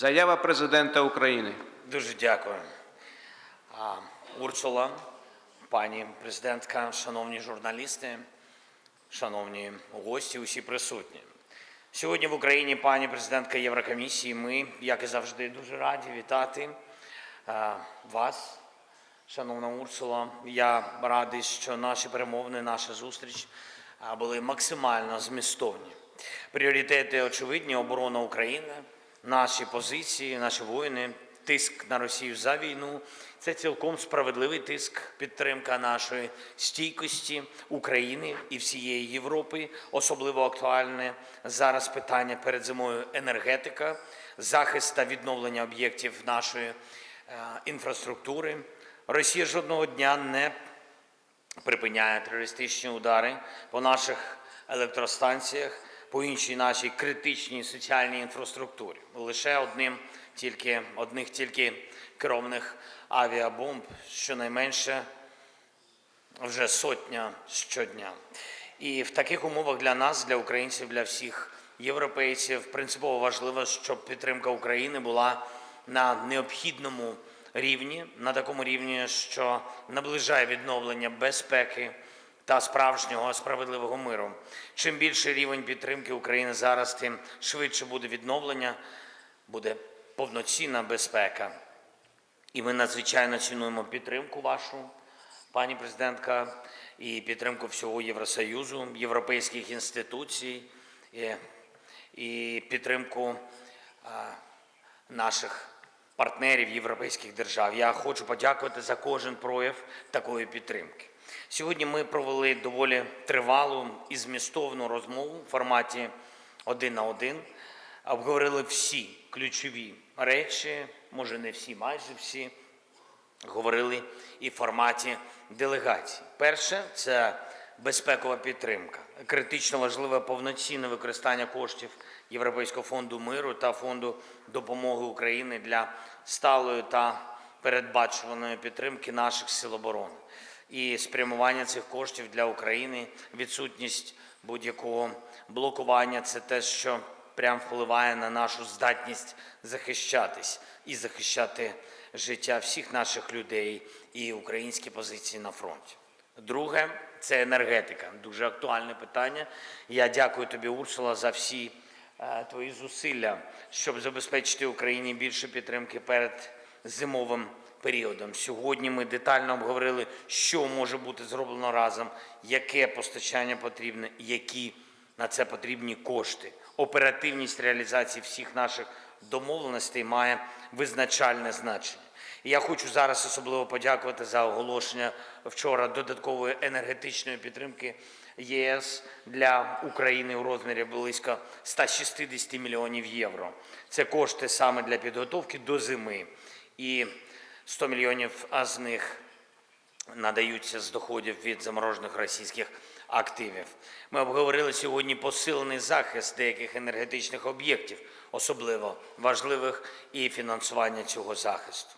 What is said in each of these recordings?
Заява президента України. Дуже дякую. Урсула, пані президентка, шановні журналісти, шановні гості, усі присутні. Сьогодні в Україні пані президентка Єврокомісії. Ми, як і завжди, дуже раді вітати вас, шановна Урсула. Я радий, що наші перемовини, наша зустріч були максимально змістовні. Пріоритети очевидні: оборона України, наші позиції, наші воїни, тиск на Росію за війну. Це цілком справедливий тиск, підтримка нашої стійкості України і всієї Європи. Особливо актуальне зараз питання перед зимою енергетика, захист та відновлення об'єктів нашої е, інфраструктури. Росія жодного дня не припиняє терористичні удари по наших електростанціях, по іншій нашій критичній соціальній інфраструктурі. Лише одним тільки одних тільки керованих авіабомб, щонайменше вже сотня щодня. І в таких умовах для нас, для українців, для всіх європейців принципово важливо, щоб підтримка України була на необхідному рівні, на такому рівні, що наближає відновлення безпеки та справжнього справедливого миру. Чим більший рівень підтримки України зараз, тим швидше буде відновлення, буде повноцінна безпека. І ми надзвичайно цінуємо підтримку вашу, пані президентка, і підтримку всього Євросоюзу, європейських інституцій, і, і підтримку наших партнерів європейських держав. Я хочу подякувати за кожен прояв такої підтримки. Сьогодні ми провели доволі тривалу і змістовну розмову в форматі один на один обговорили всі ключові речі, може не всі, майже всі, говорили і в форматі делегацій. Перше це безпекова підтримка, критично важливе повноцінне використання коштів Європейського фонду миру та фонду допомоги України для сталої та передбачуваної підтримки наших сил оборони. І спрямування цих коштів для України, відсутність будь-якого блокування це те, що прям впливає на нашу здатність захищатись і захищати життя всіх наших людей і українські позиції на фронті. Друге це енергетика. Дуже актуальне питання. Я дякую тобі, Урсула, за всі е, твої зусилля, щоб забезпечити Україні більше підтримки перед зимовим періодом. Сьогодні ми детально обговорили, що може бути зроблено разом, яке постачання потрібне, які на це потрібні кошти. Оперативність реалізації всіх наших домовленостей має визначальне значення. Я хочу зараз особливо подякувати за оголошення вчора додаткової енергетичної підтримки ЄС для України у розмірі близько 160 мільйонів євро. Це кошти саме для підготовки до зими. І 100 мільйонів з них надаються з доходів від заморожених російських активів. Ми обговорили сьогодні посилений захист деяких енергетичних об'єктів, особливо важливих, і фінансування цього захисту.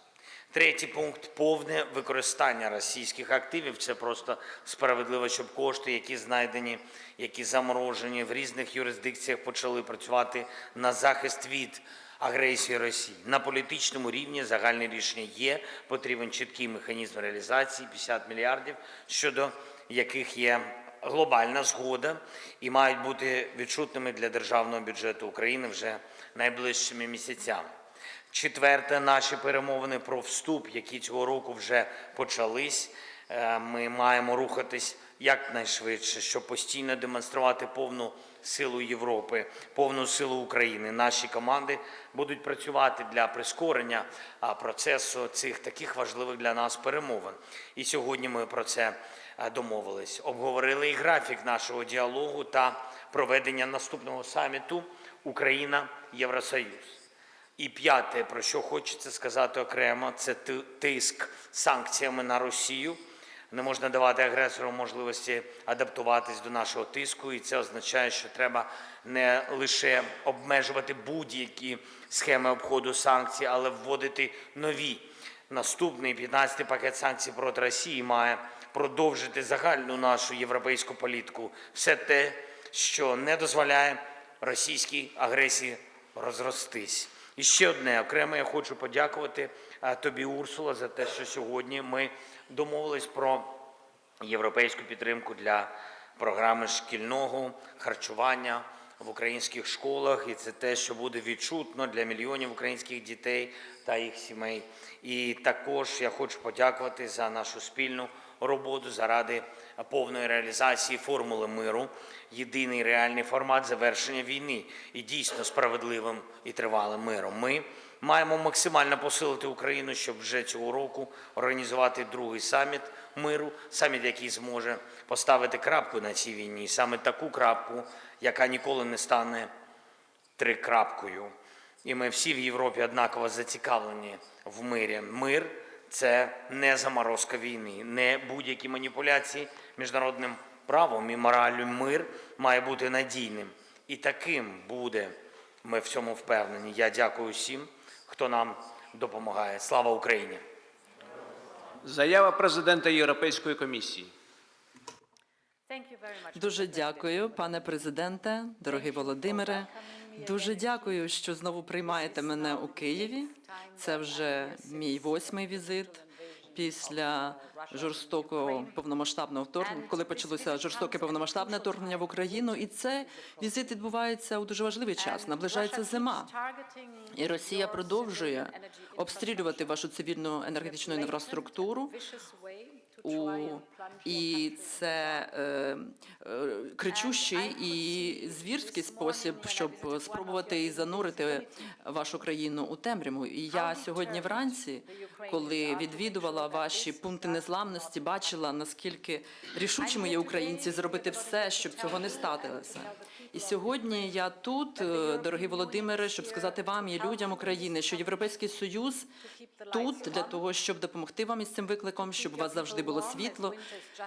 Третій пункт повне використання російських активів. Це просто справедливо, щоб кошти, які знайдені, які заморожені в різних юрисдикціях, почали працювати на захист від агресії Росії. На політичному рівні загальне рішення є. Потрібен чіткий механізм реалізації 50 мільярдів, щодо яких є глобальна згода і мають бути відчутними для державного бюджету України вже найближчими місяцями. Четверте, наші перемовини про вступ, які цього року вже почались. Е, Ми маємо рухатись якнайшвидше, щоб постійно демонструвати повну силу Європи, повну силу України. Наші команди будуть працювати для прискорення процесу цих таких важливих для нас перемовин. І сьогодні ми про це домовились. Обговорили і графік нашого діалогу та проведення наступного саміту Україна Євросоюз. І п'яте, про що хочеться сказати окремо, це тиск санкціями на Росію. Не можна давати агресору можливості адаптуватись до нашого тиску, і це означає, що треба не лише обмежувати будь-які схеми обходу санкцій, але вводити нові. Наступний 15-й пакет санкцій проти Росії має продовжити загальну нашу європейську політику. Все те, що не дозволяє російській агресії розростись. І ще одне окремо я хочу подякувати тобі, Урсула, за те, що сьогодні ми домовились про європейську підтримку для програми шкільного харчування в українських школах, і це те, що буде відчутно для мільйонів українських дітей та їх сімей. І також я хочу подякувати за нашу спільну роботу заради повної реалізації формули миру, єдиний реальний формат завершення війни і дійсно справедливим і тривалим миром. Ми маємо максимально посилити Україну, щоб вже цього року організувати другий саміт миру, саміт, який зможе поставити крапку на цій війні, саме таку крапку, яка ніколи не стане трикрапкою. І ми всі в Європі однаково зацікавлені в мирі. Мир це не заморозка війни, не будь-які маніпуляції міжнародним правом і мораллю. Мир має бути надійним. І таким буде. Ми в цьому впевнені. Я дякую всім, хто нам допомагає. Слава Україні! Заява президента Європейської комісії. Дуже дякую, пане президенте, дорогий Володимире. Дуже дякую, що знову приймаєте мене у Києві. Це вже мій восьмий візит після жорстокого повномасштабного вторгнення, коли почалося жорстоке повномасштабне вторгнення в Україну. І це візит відбувається у дуже важливий час. Наближається зима. І Росія продовжує обстрілювати вашу цивільну енергетичну інфраструктуру. У і це е, е, кричущий і звірський спосіб, щоб спробувати і занурити вашу країну у темряву. І я сьогодні вранці, коли відвідувала ваші пункти незламності, бачила наскільки рішучими є українці зробити все, щоб цього не статилося. І сьогодні я тут, е, дорогий Володимире, щоб сказати вам і людям України, що Європейський Союз тут для того, щоб допомогти вам із цим викликом, щоб у вас завжди було світло,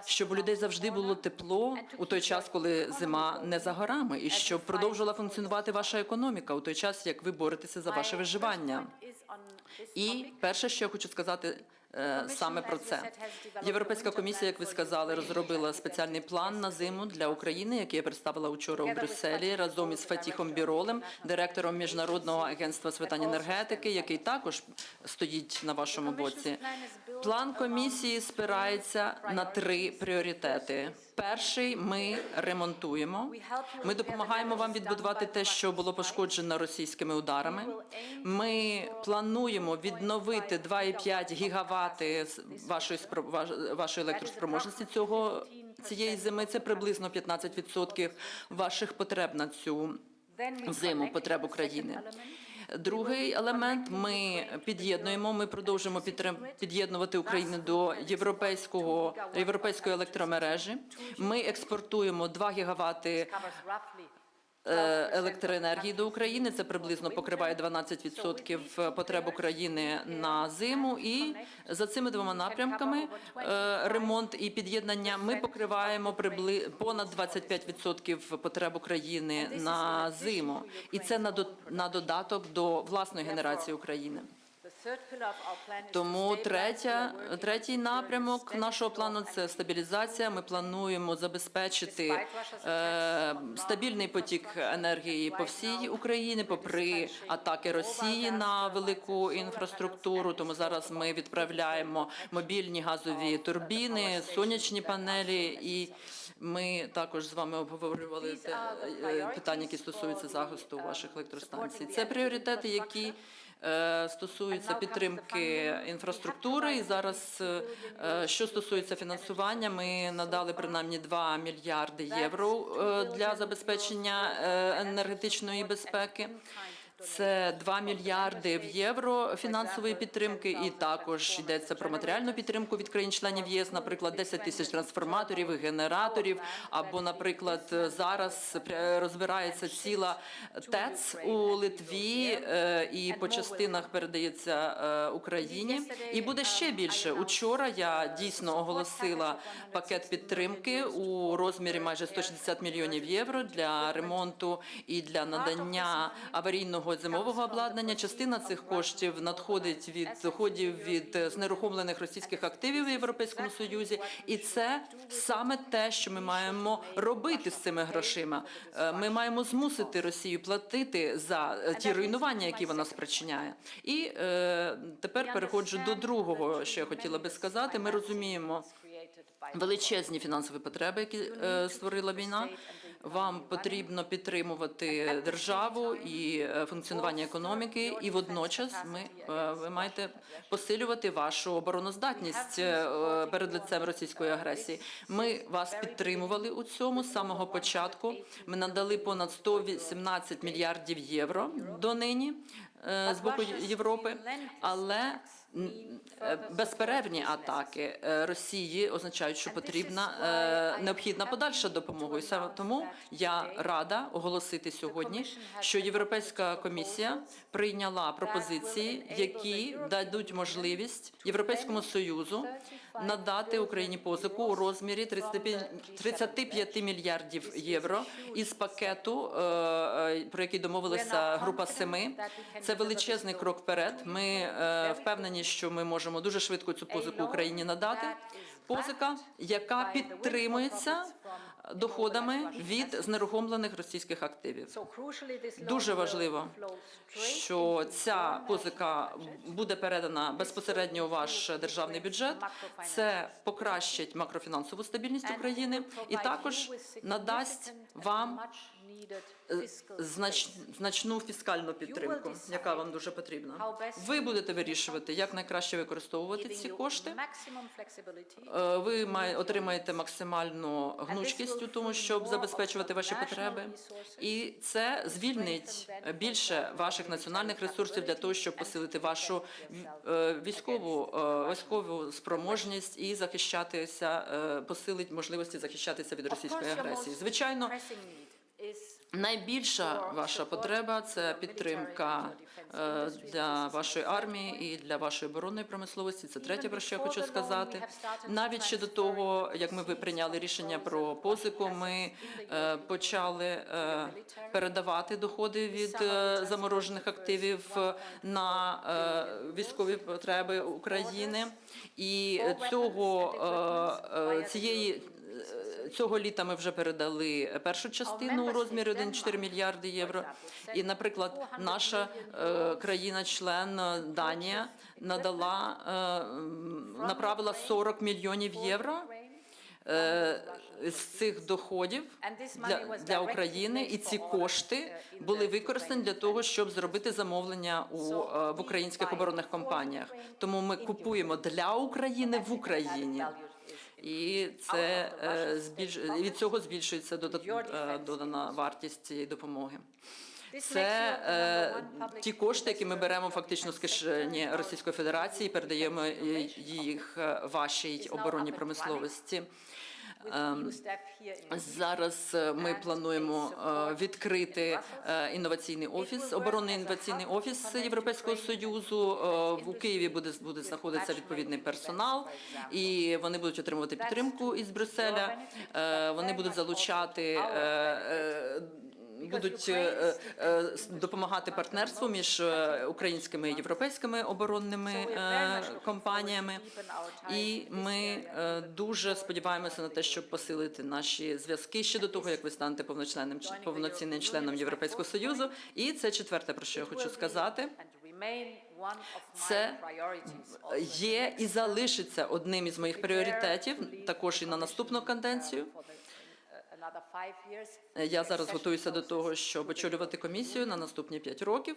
щоб у людей завжди було тепло у той час, коли зима не за горами, і щоб продовжувала функціонувати ваша економіка у той час, як ви боретеся за ваше виживання. І перше, що я хочу сказати. Е, Саме про це європейська комісія, як ви сказали, розробила спеціальний план на зиму для України, який я представила учора у Брюсселі разом із Фатіхом Біролем, директором міжнародного агентства з питань енергетики, який також стоїть на вашому боці. План комісії спирається на три пріоритети. Перший ми ремонтуємо. Ми допомагаємо вам відбудувати те, що було пошкоджено російськими ударами. Ми плануємо відновити 2,5 гігавати вашої вашої електроспроможності цього цієї зими. Це приблизно 15% ваших потреб на цю зиму потреб України. Другий елемент ми під'єднуємо. Ми продовжуємо підтрим- під'єднувати Україну до європейського європейської електромережі. Ми експортуємо 2 гігавати електроенергії до України. Це приблизно покриває 12% потреб України на зиму. І за цими двома напрямками е, ремонт і під'єднання ми покриваємо прибли понад 25% потреб України на зиму. І це на додаток до власної генерації України. Тому третя, третій напрямок нашого плану це стабілізація. Ми плануємо забезпечити е, стабільний потік енергії по всій Україні, попри атаки Росії на велику інфраструктуру. Тому зараз ми відправляємо мобільні газові турбіни, сонячні панелі і. Ми також з вами обговорювали те, е, питання, які стосуються захисту ваших електростанцій. Це пріоритети, які е, стосуються підтримки інфраструктури. І зараз, е, е, що стосується фінансування, ми надали принаймні 2 мільярди євро е, для забезпечення е, енергетичної безпеки. Це 2 мільярди євро фінансової підтримки, і також йдеться про матеріальну підтримку від країн-членів ЄС, наприклад, 10 тисяч трансформаторів, генераторів. Або, наприклад, зараз розбирається ціла ТЕЦ у Литві, е, і по частинах передається е, Україні. І буде ще більше. Учора я дійсно оголосила пакет підтримки у розмірі майже 160 мільйонів євро для ремонту і для надання аварійного зимового зимового обладнання. Частина цих коштів надходить від доходів від е, знерухомлених російських активів в Європейському Союзі, і це саме те, що ми маємо робити з цими грошима. Е, Ми маємо змусити Росію платити за е, ті руйнування, які вона спричиняє. І е, тепер переходжу до другого, що я хотіла би сказати. Ми розуміємо величезні фінансові потреби, які е, створила війна. Вам потрібно підтримувати державу і е, функціонування економіки, і водночас ми е, ви маєте посилювати вашу обороноздатність е, перед лицем російської агресії. Ми вас підтримували у цьому з самого початку. Ми надали понад 118 мільярдів євро до нині з боку Європи, але безперервні атаки е, Росії означають, що потрібна е, необхідна подальша допомога. І саме тому я рада оголосити сьогодні, що Європейська комісія прийняла пропозиції, які дадуть можливість Європейському союзу надати Україні позику у розмірі 35 35 мільярдів євро із пакету, е, е, про який домовилася група семи. Це величезний крок вперед. Ми е, впевнені, що ми можемо дуже швидко цю позику Україні надати. Позика, яка підтримується доходами від знерухомлених російських активів. Дуже важливо, Що ця позика буде передана безпосередньо у ваш державний бюджет. Це покращить макрофінансову стабільність України і також надасть вам знач, значну фіскальну підтримку, яка вам дуже потрібна. Ви будете вирішувати, як найкраще використовувати ці кошти. Е, Ви має- отримаєте максимальну гнучкість у тому, щоб забезпечувати ваші потреби, і це звільнить більше ваших національних ресурсів для того, щоб посилити вашу е, військову е, військову спроможність і захищатися, е, посилить можливості захищатися від російської агресії. Звичайно, Найбільша ваша потреба це підтримка е, для вашої армії і для вашої оборонної промисловості. Це третє, про що я хочу сказати. Навіть ще до того, як ми прийняли рішення про позику, ми е, почали е, передавати доходи від заморожених активів на військові потреби України. І цього цієї Цього літа ми вже передали першу частину у розмірі 1,4 мільярди євро. І, наприклад, наша е, країна-член е, Данія надала е, направила 40 мільйонів євро з цих доходів для, для України, і ці кошти були використані для того, щоб зробити замовлення у в українських оборонних компаніях. Тому ми купуємо для України в Україні. І це е, збільш... від цього збільшується е, додана вартість цієї допомоги. Це е, ті кошти, які ми беремо фактично з кишені Російської Федерації, передаємо їх е, вашій оборонній промисловості. Ем, Зараз е, ми плануємо е, відкрити е, інноваційний офіс, оборонний інноваційний офіс Європейського союзу. У Києві буде буде знаходитися відповідний персонал, і вони будуть отримувати підтримку із Брюсселя. Вони будуть залучати. Будуть е, е, допомагати партнерству між е, українськими і європейськими оборонними компаніями, і ми дуже сподіваємося на те, щоб посилити наші зв'язки ще до того, як ви станете повночленним повноцінним членом Європейського союзу. І це четверте, про що я хочу сказати. Це є і залишиться одним із моїх пріоритетів, також і на наступну каденцію. Я зараз готуюся до того, щоб очолювати комісію на наступні п'ять років.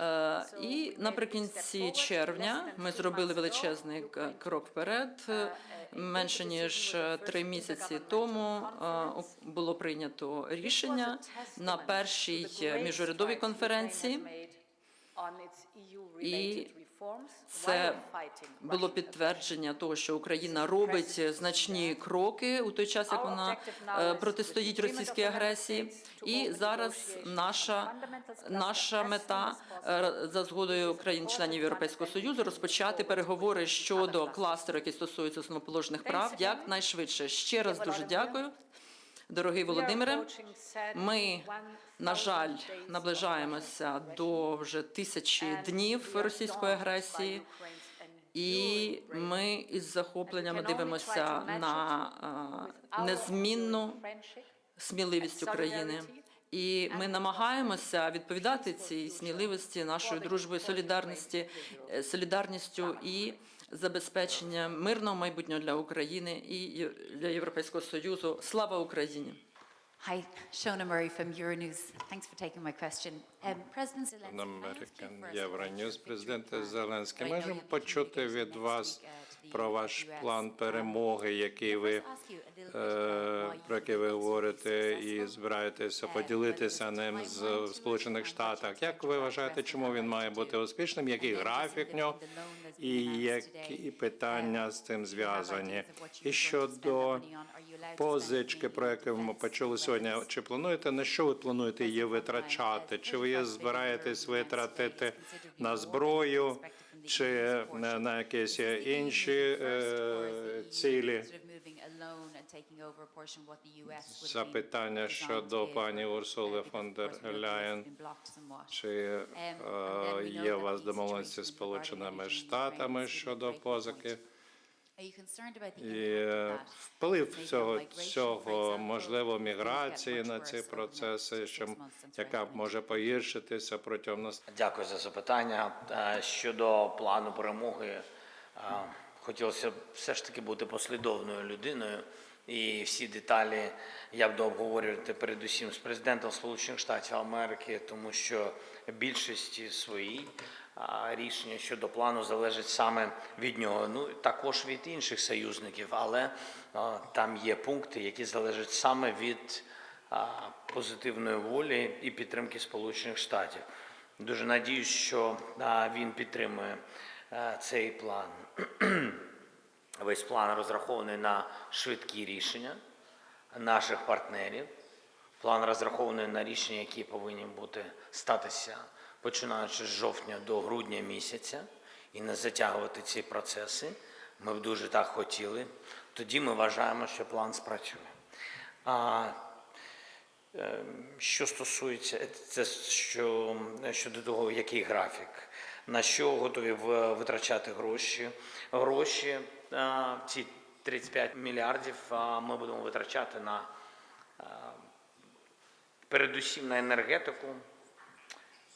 Е, І наприкінці червня ми зробили величезний крок вперед. Е, Менше ніж е, три місяці тому е, було прийнято рішення на першій е, міжурядовій конференції. І Це було підтвердження того, що Україна робить значні кроки у той час, як вона е, протистоїть російській агресії. І зараз наша наша мета е, за згодою країн-членів Європейського союзу розпочати переговори щодо кластеру, який стосується основоположних прав, якнайшвидше. Ще раз дуже дякую. Дорогий Володимире, ми, на жаль, наближаємося до вже тисячі днів російської агресії, і ми із захопленням дивимося на незмінну сміливість України. І ми намагаємося відповідати цій сміливості, нашою дружбою, солідарності, е, солідарністю і забезпеченням мирного майбутнього для України і для Європейського Союзу. Слава Україні! Hi, Shona Murray from Euronews. Thanks for taking my question. Um, President Zelensky, American Президенте plan? Зеленський, можемо почути від вас uh, про ваш план Um, перемоги, який ви е, про який ви говорите і збираєтеся Е, поділитися ним з Сполучених Штатах. Як ви вважаєте, чому він має бути успішним? Який графік нього? І які питання Um, з цим зв'язані? І щодо позички, про яку ми почули сьогодні, чи плануєте на що ви плануєте її витрачати? Чи ви збираєтесь витратити на зброю, чи на, якісь інші е, цілі? Запитання щодо пані Урсули фон дер Ляєн. Чи е, є у вас домовленості з Сполученими Штатами щодо позики? І вплив цього, цього можливо міграції на ці процеси, що яка може погіршитися протягом нас. Дякую за запитання. Е, Щодо плану перемоги, е, хотілося б все ж таки бути послідовною людиною. І всі деталі я буду обговорювати передусім з президентом Сполучених Штатів Америки, тому що більшості своїй рішення щодо плану залежить саме від нього. Ну також від інших союзників, але там є пункти, які залежать саме від позитивної волі і підтримки Сполучених Штатів. Дуже надіюсь, що він підтримує цей план. Весь план розрахований на швидкі рішення наших партнерів. План розрахований на рішення, які повинні бути статися починаючи з жовтня до грудня місяця, і не затягувати ці процеси. Ми б дуже так хотіли. Тоді ми вважаємо, що план спрацює. А, е, що стосується це що, щодо того, який графік, на що готові витрачати гроші. Гроші, ці 35 мільярдів ми будемо витрачати на передусім на енергетику,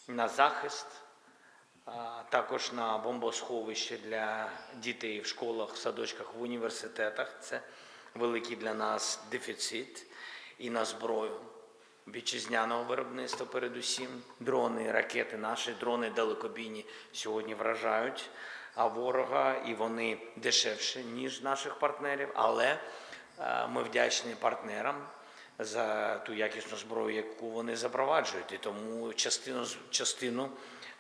на захист, також на бомбосховище для дітей в школах, в садочках, в університетах. Це великий для нас дефіцит і на зброю вітчизняного виробництва передусім. Дрони, ракети, наші дрони далекобійні сьогодні вражають ворога, і вони дешевші, ніж наших партнерів. Але е, ми вдячні партнерам за ту якісну зброю, яку вони запроваджують. І тому частину, частину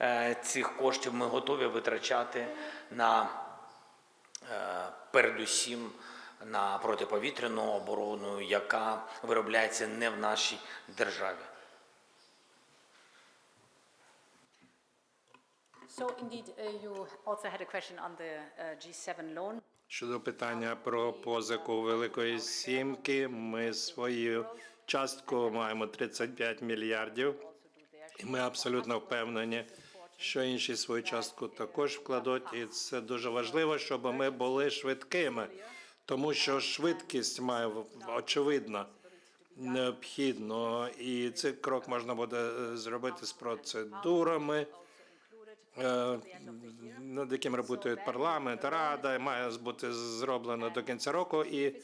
е, цих коштів ми готові витрачати на е, передусім на протиповітряну оборону, яка виробляється не в нашій державі. So indeed, uh, you also had a question on the uh, G7 loan. Щодо питання про позику Великої Сімки, ми свою частку маємо 35 мільярдів, і ми абсолютно впевнені, що інші свою частку також вкладуть. І це дуже важливо, щоб ми були швидкими, тому що швидкість має очевидно необхідно, і цей крок можна буде е, зробити з процедурами. Е, Над яким працюють парламент, рада, має бути зроблено до кінця року, і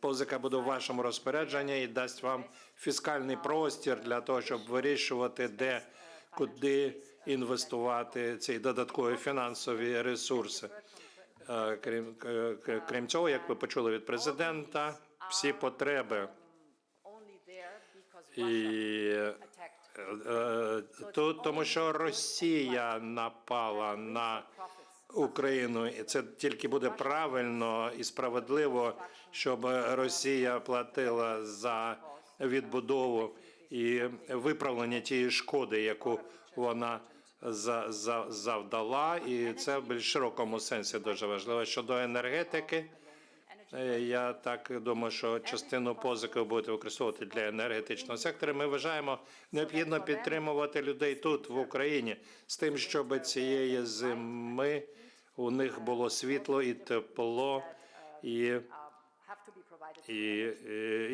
позика буде в вашому розпорядженні і дасть вам фіскальний простір для того, щоб вирішувати, де куди інвестувати ці додаткові фінансові ресурси. Е, Крім е, крім цього, як ви почули від президента, всі потреби і Тут тому, що Росія напала на Україну, і це тільки буде правильно і справедливо, щоб Росія платила за відбудову і виправлення тієї шкоди, яку вона за, за, завдала, і це в більш широкому сенсі дуже важливо. Щодо енергетики, Я так думаю, що частину позики ви будете використовувати для енергетичного сектору. Ми вважаємо необхідно підтримувати людей тут, в Україні, з тим, щоб цієї зими у них було світло і тепло, і, be provided. і,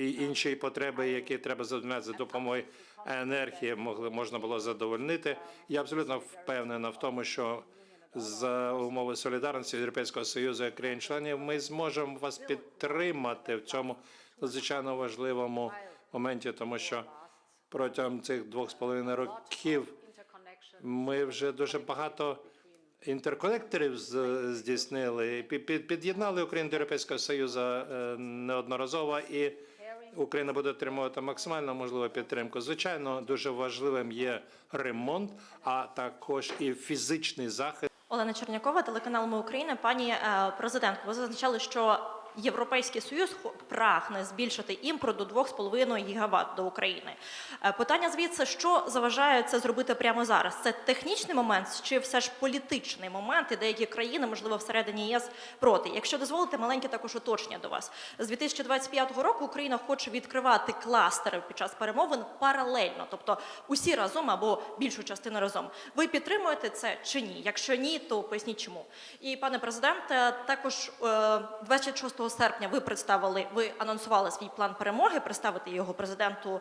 і інші потреби, які треба задовольняти за допомогою енергії, могли можна було задовольнити. Я абсолютно впевнена в тому, що за умови солідарності Європейського союзу і країн-членів ми зможемо вас підтримати в цьому надзвичайно важливому моменті, тому що протягом цих двох з половиною років ми вже дуже багато інтерконекторів здійснили, пі- пі- під'єднали Україну до Європейського Союзу е, неодноразово, і Україна буде отримувати максимально можливу підтримку. Звичайно, дуже важливим є ремонт, а також і фізичний захист. Олена Чернякова, телеканал Ми Україна. Пані е, президентко, ви зазначали, що Європейський Союз прагне збільшити імпорт до 2,5 гігават до України. Е, Питання звідси, що заважає це зробити прямо зараз? Це технічний момент чи все ж політичний момент, і деякі країни, можливо, всередині ЄС проти? Якщо дозволите, маленьке також уточнення до вас. З 2025 року Україна хоче відкривати кластери під час перемовин паралельно, тобто усі разом або більшу частину разом. Ви підтримуєте це чи ні? Якщо ні, то поясніть чому. І пане президенте, також е, 26 серпня ви представили, ви анонсували свій план перемоги, представити його президенту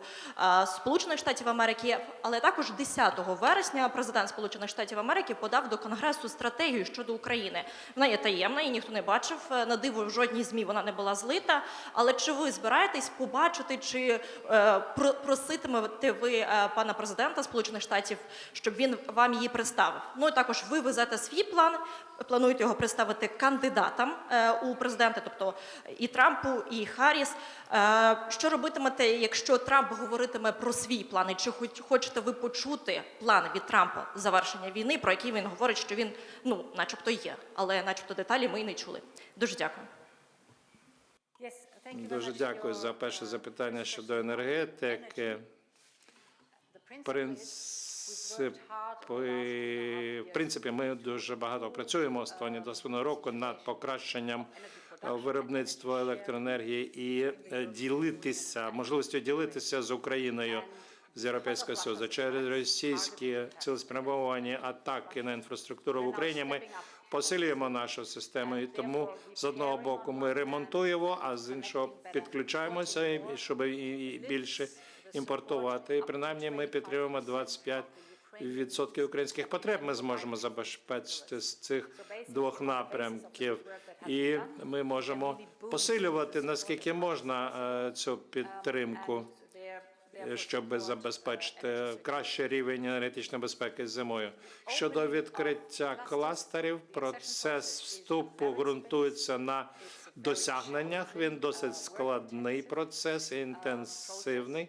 е, Сполучених Штатів Америки. Але також 10 вересня президент Сполучених Штатів Америки подав до Конгресу стратегію щодо України. Вона є таємна, і ніхто не бачив. Е, На диво в жодній змі вона не була злита. Але чи ви збираєтесь побачити, чи е, проситимете ви пана президента Сполучених Штатів, щоб він вам її представив? Ну і також ви везете свій план, плануєте його представити кандидатам у президенти, тобто і Трампу, і Харріс. Е, Що робитимете, якщо Трамп говоритиме про свій план? І чи хоч хочете ви почути план від Трампа завершення війни, про який він говорить, що він ну, начебто є, але начебто деталі ми й не чули. Дуже дякую. Дуже дякую за перше uh, запитання щодо енергетики. Принципи, в принципі, ми дуже багато працюємо останні з половиною року над покращенням виробництва електроенергії і е, ділитися, можливістю ділитися з Україною з Європейського Союзу через російські цілеспрямовані атаки на інфраструктуру в Україні. Ми посилюємо нашу систему, і тому з одного боку ми ремонтуємо, а з іншого підключаємося, щоб і більше імпортувати. І принаймні ми підтримуємо 25 відсотків українських потреб. Ми зможемо забезпечити з цих двох напрямків, і ми можемо посилювати наскільки можна е, цю підтримку, щоб забезпечити кращий рівень енергетичної безпеки зимою. Щодо відкриття кластерів, процес вступу ґрунтується на досягненнях. Він досить складний процес, інтенсивний.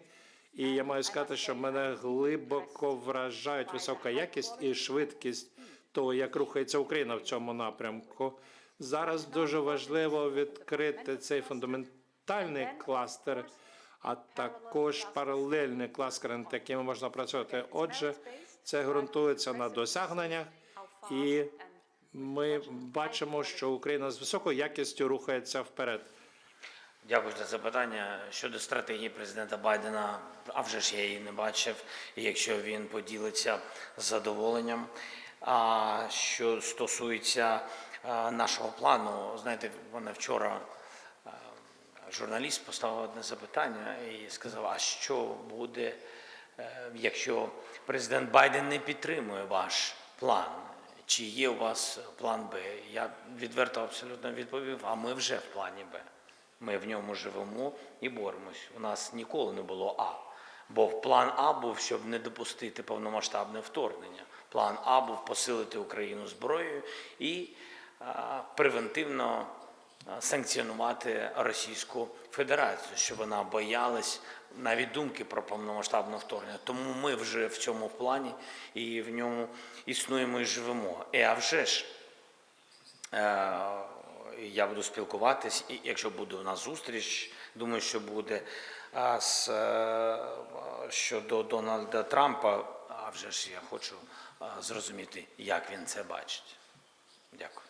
І я маю сказати, що мене глибоко вражають висока якість і швидкість того, як рухається Україна в цьому напрямку. Зараз дуже важливо відкрити цей фундаментальний кластер, а також паралельний кластер, над якими можна працювати. Отже, це ґрунтується на досягненнях, і ми бачимо, що Україна з високою якістю рухається вперед. Дякую за запитання щодо стратегії президента Байдена. А вже ж я її не бачив. Якщо він поділиться з задоволенням. А що стосується нашого плану, знаєте, мене вчора журналіст поставив одне запитання і сказав: а що буде, е, якщо президент Байден не підтримує ваш план? Чи є у вас план Б? Я відверто абсолютно відповів, а ми вже в плані Б. Ми в ньому живемо і боремось. У нас ніколи не було А. Бо план А був, щоб не допустити повномасштабне вторгнення. План А був посилити Україну зброєю і превентивно санкціонувати Російську Федерацію, щоб вона боялась навіть думки про повномасштабне вторгнення. Тому ми вже в цьому плані і в ньому існуємо і живемо. І а вже ж, Е, Я буду спілкуватись, і якщо буде у нас зустріч, думаю, що буде з, е, щодо Дональда Трампа. А вже ж я хочу зрозуміти, як він це бачить. Дякую.